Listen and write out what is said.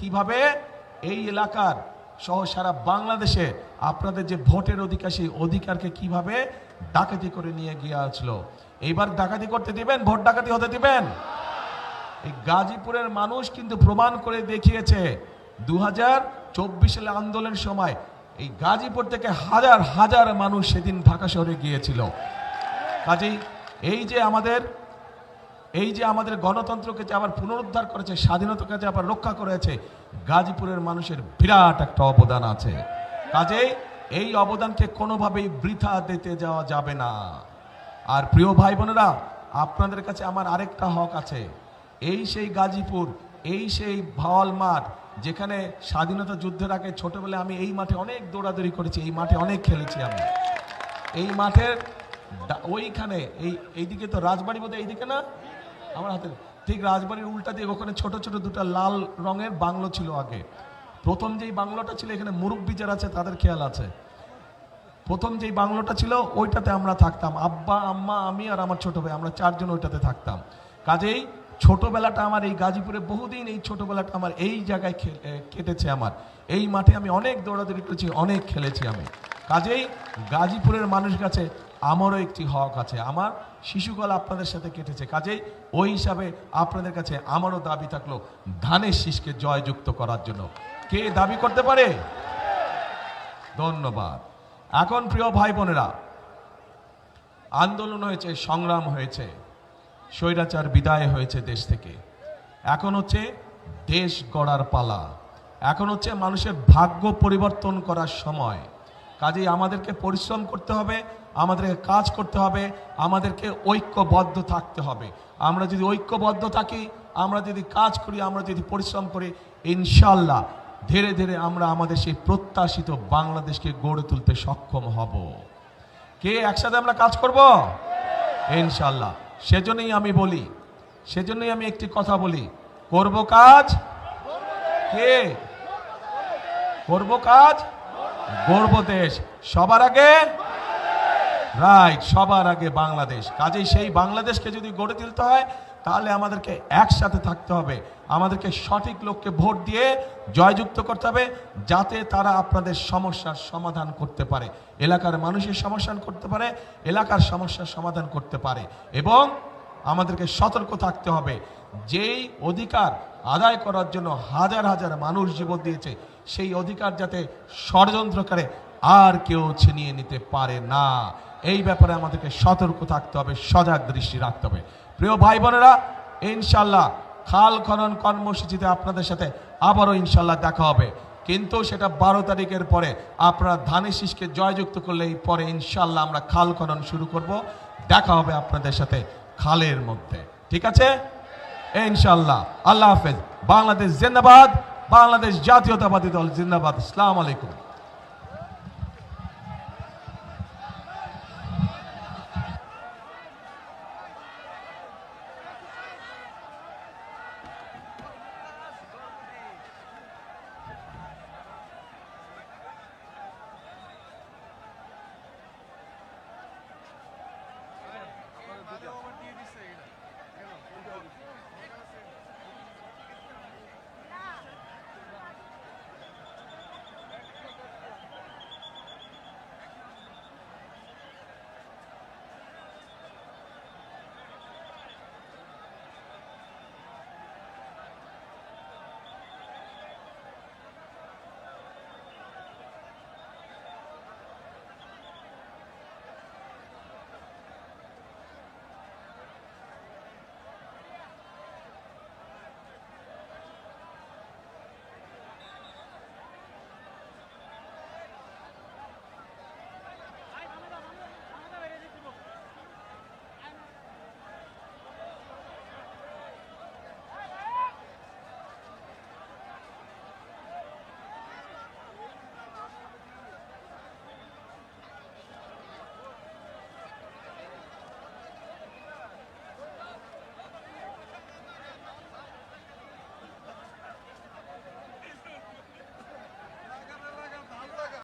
কীভাবে এই এলাকার সহ সারা বাংলাদেশে আপনাদের যে ভোটের অধিকার, সেই অধিকারকে কীভাবে ডাকাতি করে নিয়ে গিয়েছিল? এইবার ডাকাতি করতে দিবেন? ভোট ডাকাতি হতে দিবেন? এই গাজীপুরের মানুষ কিন্তু প্রমাণ করে দেখিয়েছে দু হাজার চব্বিশ সালে আন্দোলনের সময় এই গাজীপুর থেকে হাজার হাজার মানুষ সেদিন ঢাকা শহরে গিয়েছিল। কাজেই এই যে আমাদের এই যে আমাদের গণতন্ত্রকে যে আবার পুনরুদ্ধার করেছে, স্বাধীনতাকে যে আবার রক্ষা করেছে, গাজীপুরের মানুষের বিরাট একটা অবদান আছে। কাজেই এই অবদানকে কোনোভাবেই বৃথা দিতে যাওয়া যাবে না। আর প্রিয় ভাই বোনেরা, আপনাদের কাছে আমার আরেকটা হক আছে। এই সেই গাজীপুর, এই সেই ভাওয়াল মাঠ, যেখানে স্বাধীনতা যুদ্ধের আগে ছোটবেলায় আমি এই মাঠে অনেক দৌড়াদৌড়ি করেছি, এই মাঠে অনেক খেলেছি আমি। এই মাঠের ওইখানে, এই এইদিকে তো রাজবাড়ি বোধহয় এইদিকে না? আমার হাতে ঠিক রাজবাড়ির উল্টা দিয়ে ওখানে ছোট ছোট দুটো লাল রঙের বাংলো ছিল আগে। প্রথম যেই বাংলোটা ছিল, এখানে মুরব্বী যারা আছে তাদের খেয়াল আছে। প্রথম যেই বাংলোটা ছিল, ওইটাতে আমরা থাকতাম। আব্বা, আম্মা, আমি আর আমার ছোট ভাই, আমরা চারজন ওইটাতে থাকতাম। কাজেই ছোটবেলাটা আমার এই গাজীপুরে, বহুদিন এই ছোটবেলাটা আমার এই জায়গায় কেটেছে আমার। এই মাঠে আমি অনেক দৌড়াদৌড়ি করেছি, অনেক খেলেছি আমি। কাজেই গাজীপুরের মানুষ কাছে আমারও একটি হক আছে। আমার শিশুকাল আপনাদের সাথে কেটেছে। কাজেই ওই হিসাবে আপনাদের কাছে আমারও দাবি থাকল ধানের শীষকে জয়যুক্ত করার জন্য। কে দাবি করতে পারে? ধন্যবাদ। এখন প্রিয় ভাই বোনেরা, আন্দোলন হয়েছে, সংগ্রাম হয়েছে, স্বৈরাচার বিদায় হয়েছে দেশ থেকে। এখন হচ্ছে দেশ গড়ার পালা। এখন হচ্ছে মানুষের ভাগ্য পরিবর্তন করার সময়। কাজেই আমাদেরকে পরিশ্রম করতে হবে, আমাদেরকে কাজ করতে হবে, আমাদেরকে ঐক্যবদ্ধ থাকতে হবে। আমরা যদি ঐক্যবদ্ধ থাকি, আমরা যদি কাজ করি, আমরা যদি পরিশ্রম করি ইনশাল্লাহ ধীরে ধীরে আমরা আমাদের সেই প্রত্যাশিত বাংলাদেশকে গড়ে তুলতে সক্ষম হব। কে একসাথে আমরা কাজ করব? ইনশাল্লাহ সেজন্যই আমি বলি, সেজন্যই আমি একটি কথা বলি, করব কাজ? কে? করব কাজ? গর্ব দেশ। সবার আগে? রাইট সবার আগে বাংলাদেশ। কাজেই সেই বাংলাদেশকে যদি গড়ে তুলতে হয়, তাহলে আমাদেরকে একসাথে থাকতে হবে। আমাদেরকে সঠিক লোককে ভোট দিয়ে জয়যুক্ত করতে হবে, যাতে তারা আপনাদের সমস্যার সমাধান করতে পারে। এলাকার মানুষের সমাধান করতে পারে, এলাকার সমস্যার সমাধান করতে পারে। এবং আমাদেরকে সতর্ক থাকতে হবে। যেই অধিকার আদায় করার জন্য হাজার হাজার মানুষ জীবন দিয়েছে। সেই অধিকার যাতে ষড়যন্ত্র করে আর কেউ ছিনিয়ে নিতে পারে না। এই ব্যাপারে আমাদেরকে সতর্ক থাকতে হবে, সজাগ দৃষ্টি রাখতে হবে। প্রিয় ভাই বোনেরা ইনশাল্লাহ খাল খনন কর্মসূচিতে আপনাদের সাথে আবারও ইনশাল্লাহ দেখা হবে। কিন্তু সেটা বারো তারিখের পরে আপনারা ধানের শীষকে জয়যুক্ত করলে এই পরে ইনশাল্লাহ আমরা খাল খনন শুরু করব। দেখা হবে আপনাদের সাথে খালের মধ্যে। ঠিক আছে? ইনশাল্লাহ আল্লাহ হাফেজ। বাংলাদেশ জিন্দাবাদ বাংলাদেশ জাতীয়তাবাদী দল জিন্দাবাদ। আসসালামু আলাইকুম।